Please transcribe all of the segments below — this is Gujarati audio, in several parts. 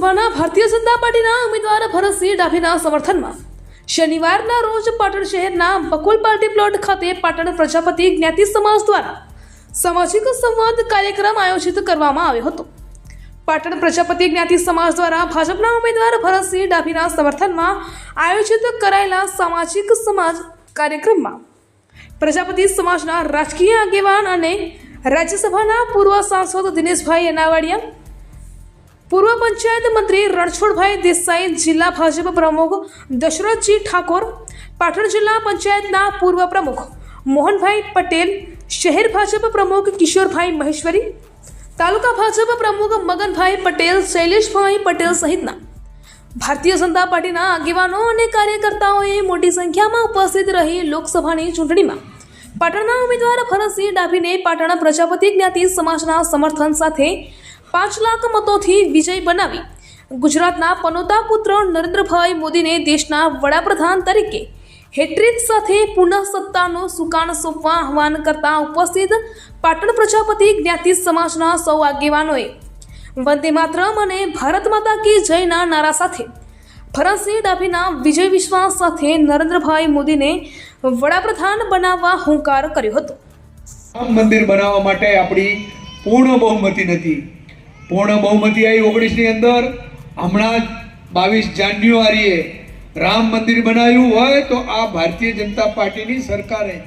ભાજપના ભારતીય જનતા પાર્ટીના ઉમેદવાર ભરતસિંહ ડાભીના સમર્થનમાં. શનિવારના રોજ પાટણ શહેરના બકુલ પાર્ટી પ્લોટ ખાતે પાટણ પ્રજાપતિ જ્ઞાતિ સમાજ દ્વારા સામાજિક સંવાદ કાર્યક્રમ આયોજિત કરવામાં આવ્યો હતો. પાટણ પ્રજાપતિ જ્ઞાતિ સમાજ દ્વારા ભાજપના ઉમેદવાર ભરતસિંહ ડાભીના સમર્થનમાં આયોજિત કરાયેલા સામાજિક સમાજ કાર્યક્રમમાં પ્રજાપતિ સમાજના રાજકીય આગેવાન અને રાજ્યસભાના પૂર્વ સાંસદ દિનેશભાઈ એનાવાડિયા પૂર્વ પંચાયત મંત્રી રણછોડભાઈ દેસાઈ, જિલ્લા ભાજપ પ્રમુખ દશરથજી ઠાકોર, પાટણ જિલ્લા પંચાયતના પૂર્વ પ્રમુખ મોહનભાઈ પટેલ, શહેર ભાજપ પ્રમુખ કિશોરભાઈ મહેશ્વરી, તાલુકા ભાજપ પ્રમુખ મગનભાઈ પટેલ, શૈલેષભાઈ પટેલ સહિતના. ભારતીય જનતા પાર્ટીના આગેવાનો અને કાર્યકર્તાઓએ મોટી સંખ્યામાં ઉપસ્થિત રહી લોકસભાની ચૂંટણીમાં. પાટણના ઉમેદવાર ભરતસિંહ ડાભીને પાટણ પ્રજાપતિ જ્ઞાતિ સમાજના સમર્થન સાથે પાંચ લાખ મતોથી વિજય બનાવી. ગુજરાતના પનોતા પુત્ર નરેન્દ્રભાઈ મોદીને દેશના વડાપ્રધાન તરીકે હેટ્રિક સાથે પુનઃ સત્તાનું સુકાન સોંપવા આહવાન કરતા ઉપસ્થિત પાટણ પ્રજાપતિ જ્ઞાતિ સમાજના સૌ આગેવાનોએ વંદે માતરમ અને ભારત માતા કી જયના નારા સાથે ભરતસિંહ ડાભીના વિજય વિશ્વાસ સાથે નરેન્દ્રભાઈ મોદીને વડાપ્રધાન બનાવવા હુંકાર કર્યો હતો. મંદિર બનાવવા માટે આપણી પૂર્ણ બહુમતી નથી. પૂર્ણ બહુમતી આવી ઓગણીસની અંદર. હમણાં જ બાવીસ જાન્યુઆરીએ રામ મંદિર બનાવ્યું હોય તો આ ભારતીય જનતા પાર્ટીની સરકારે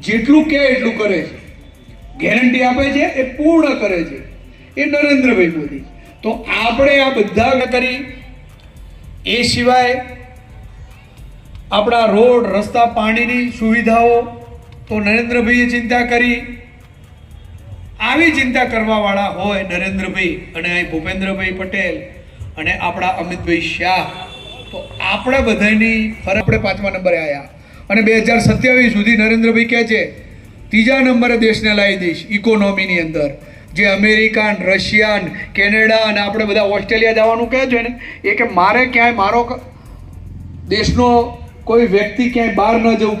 જેટલું કહે એટલું કરે છે. ગેરંટી આપે છે, એ પૂર્ણ કરે છે. એ નરેન્દ્રભાઈ મોદી. તો આપણે આ બધા કરી. એ સિવાય આપણા રોડ, રસ્તા, પાણીની સુવિધાઓ તો નરેન્દ્રભાઈએ ચિંતા કરી. આવી ચિંતા કરવાવાળા હોય નરેન્દ્રભાઈ અને અહીં ભૂપેન્દ્રભાઈ પટેલ અને આપણા અમિતભાઈ શાહ, તો આપણે બધાની ફરક આપણે પાંચમા નંબરે આવ્યા અને બે હજાર સત્યાવીસ સુધી નરેન્દ્રભાઈ કહે છે, ત્રીજા નંબરે દેશને લાવી દઈશ ઇકોનોમીની અંદર. જે અમેરિકાન રશિયન કેનેડા અને આપણે બધા ઓસ્ટ્રેલિયા જવાનું કહે છે ને, એ કે મારે ક્યાંય મારો દેશનો કોઈ વ્યક્તિ ક્યાંય બહાર ન જવું પડે.